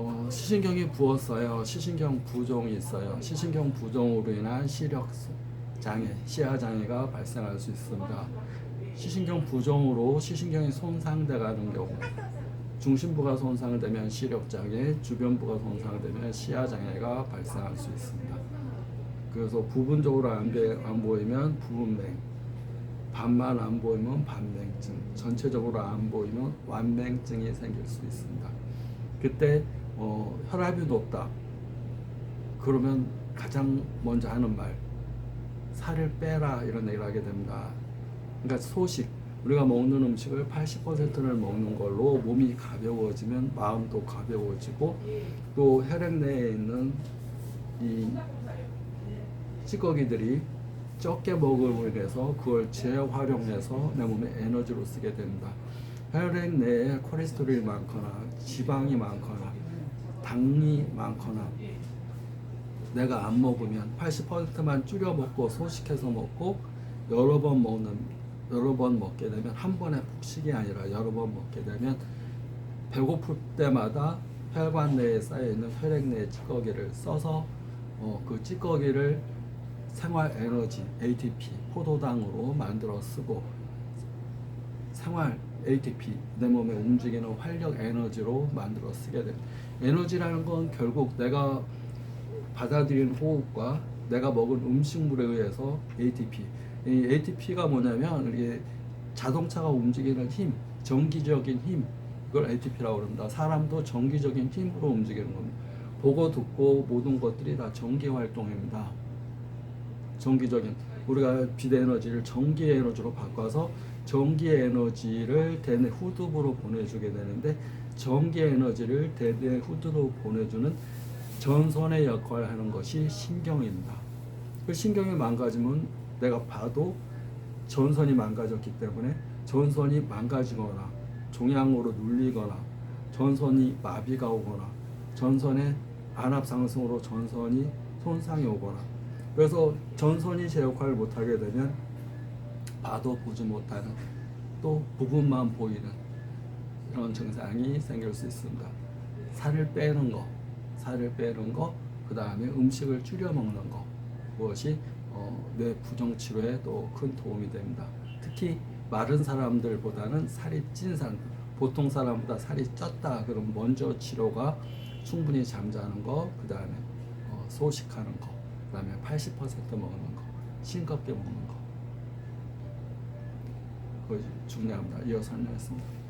어, 시신경이 부었어요. 시신경 부종이 있어요. 시신경 부종으로 인한 시력 장애, 시야 장애가 발생할 수 있습니다. 시신경 부종으로 시신경이 손상돼가는 경우, 중심부가 손상되면 시력 장애, 주변부가 손상되면 시야 장애가 발생할 수 있습니다. 그래서 부분적으로 안, 배- 안 보이면 부분맹, 반만 안 보이면 반맹증, 전체적으로 안 보이면 완맹증이 생길 수 있습니다. 그때 어, 혈압이 높다. 그러면 가장 먼저 하는 말 살을 빼라 이런 얘기를 하게 됩니다. 그러니까 소식 우리가 먹는 음식을 80%를 먹는 걸로 몸이 가벼워지면 마음도 가벼워지고 또 혈액 내에 있는 이 찌꺼기들이 적게 먹음으로 인해서 그걸 재활용해서 내 몸에 에너지로 쓰게 됩니다. 혈액 내에 콜레스테롤이 많거나 지방이 많거나 당이 많거나 내가 안 먹으면 80%만 줄여 먹고 소식해서 먹고 여러 번 먹는 여러 번 먹게 되면 한 번의 폭식이 아니라 여러 번 먹게 되면 배고플 때마다 혈관 내에 쌓여 있는 혈액 내의 찌꺼기를 써서 어, 그 찌꺼기를 생활 에너지 ATP 포도당으로 만들어 쓰고 생활 ATP 내 몸에 움직이는 활력 에너지로 만들어 쓰게 됩니다. 에너지라는 건 결국 내가 받아들인 호흡과 내가 먹은 음식물에 의해서 ATP 이 ATP가 뭐냐면 이게 자동차가 움직이는 힘, 전기적인 힘 그걸 ATP라고 그럽니다. 사람도 전기적인 힘으로 움직이는 겁니다. 보고 듣고 모든 것들이 다 전기 활동입니다. 전기적인 우리가 비대 에너지를 전기 에너지로 바꿔서 전기 에너지를 대뇌 후두부로 보내주게 되는데 전기 에너지를 대뇌 후두로 보내주는 전선의 역할을 하는 것이 신경입니다. 그 신경이 망가지면 내가 봐도 전선이 망가졌기 때문에 전선이 망가지거나 종양으로 눌리거나 전선이 마비가 오거나 전선의 안압 상승으로 전선이 손상이 오거나 그래서 전선이 제 역할을 못하게 되면 봐도 보지 못하는 또 부분만 보이는 이런 증상이 생길 수 있습니다. 살을 빼는 거, 살을 빼는 거, 그 다음에 음식을 줄여 먹는 거, 무엇이 어, 뇌 부종 치료에 또 큰 도움이 됩니다. 특히 마른 사람들보다는 살이 찐 사람, 보통 사람보다 살이 쪘다 그럼 먼저 치료가 충분히 잠자는 거, 그 다음에 어, 소식하는 거, 그 다음에 80% 먹는 거, 싱겁게 먹는 거. 중요합니다. 이어 설명했습니다.